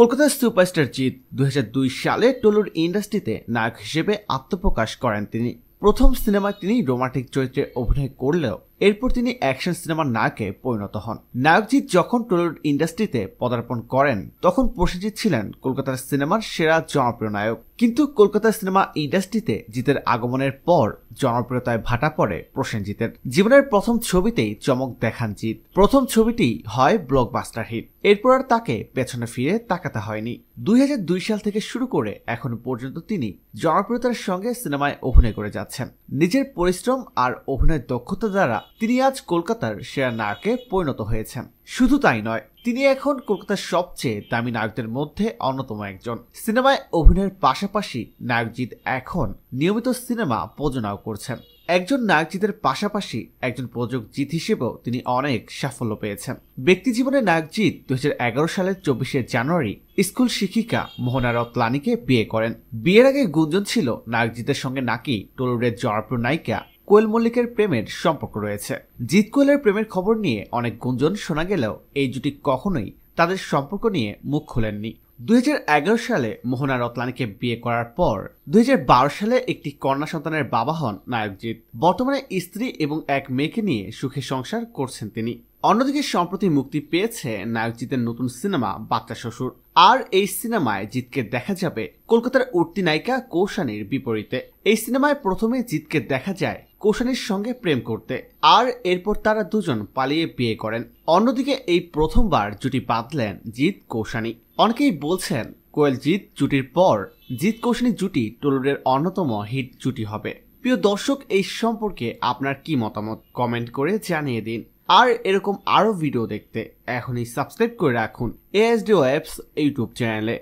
কলকাতার সুপারস্টার জিৎ দু হাজার দুই সালে টলুর ইন্ডাস্ট্রিতে নায়ক হিসেবে আত্মপ্রকাশ করেন তিনি। প্রথম সিনেমায় তিনি রোমান্টিক চরিত্রে অভিনয় করলেও এরপর তিনি অ্যাকশন সিনেমার নায়কে পরিণত হন। নায়কজিৎ যখন টলিউড ইন্ডাস্ট্রিতে পদার্পণ করেন, তখন প্রসেনজিৎ ছিলেন কলকাতার সিনেমার সেরা জনপ্রিয় নায়ক। কিন্তু কলকাতার সিনেমা ইন্ডাস্ট্রিতে জিতের আগমনের পর জনপ্রিয়তায় ভাটা পড়ে প্রসেনজিতের। জীবনের প্রথম ছবিতেই চমক দেখান জিৎ। প্রথম ছবিটি হয় ব্লকবাস্টার হিট। এরপর আর তাকে পেছনে ফিরে তাকাতে হয়নি। দুই হাজার দুই সাল থেকে শুরু করে এখন পর্যন্ত তিনি জনপ্রিয়তার সঙ্গে সিনেমায় অভিনয় করে যাচ্ছেন। নিজের পরিশ্রম আর অভিনয়ের দক্ষতা দ্বারা তিনি আজ কলকাতার সেরা নায়কে পরিণত হয়েছেন। শুধু তাই নয়, তিনি এখন কলকাতার সবচেয়ে দামি নায়কদের মধ্যে অন্যতম একজন। সিনেমায় অভিনয়ের পাশাপাশি নায়কজিৎ এখন নিয়মিত সিনেমা প্রযোজনাও করছেন। একজন নায়কজিতের পাশাপাশি একজন প্রযোজক জিত হিসেবেও তিনি অনেক সাফল্য পেয়েছেন। ব্যক্তি জীবনে নায়কজিৎ দুই হাজার এগারো সালের চব্বিশে জানুয়ারি স্কুল শিক্ষিকা মোহনা রতলানিকে বিয়ে করেন। বিয়ের আগে গুঞ্জন ছিল নায়কজিতের সঙ্গে নাকি টলিউডের জনপ্রিয় নায়িকা কোয়েল মল্লিকের প্রেমের সম্পর্ক রয়েছে। জিৎ কোয়েলের প্রেমের খবর নিয়ে অনেক গুঞ্জন শোনা গেলেও এই জুটি কখনোই তাদের সম্পর্ক নিয়ে মুখ খোলেননি। দুই হাজার এগারো সালে মোহনা রতলানিকে বিয়ে করার পর দুই হাজার বারো সালে একটি কন্যা সন্তানের বাবা হন নায়কজিৎ। বর্তমানে স্ত্রী এবং এক মেয়েকে নিয়ে সুখে সংসার করছেন তিনি। অন্যদিকে সম্প্রতি মুক্তি পেয়েছে নায়কজিতের নতুন সিনেমা বাচ্চা শ্বশুর। আর এই সিনেমায় জিতকে দেখা যাবে কলকাতার উঠতি নায়িকা কৌশানীর বিপরীতে। এই সিনেমায় প্রথমে জিতকে দেখা যায় কৌশানীর সঙ্গে প্রেম করতে। আর এরপর তারা দুজন পালিয়ে বিয়ে করেন। অন্যদিকে এই প্রথমবার জুটি বাঁধলেন জিৎ কৌশানী। অনেকেই বলছেন কোয়েল জিৎ জুটির পর জিৎ কৌশানী জুটি টলিউডের অন্যতম হিট জুটি হবে। প্রিয় দর্শক, এই সম্পর্কে আপনার কি মতামত? কমেন্ট করে জানিয়ে দিন। আর এরকম আরও ভিডিও দেখতে এখনই সাবস্ক্রাইব করে রাখুন এএসডিও অ্যাপস ইউটিউব চ্যানেলে।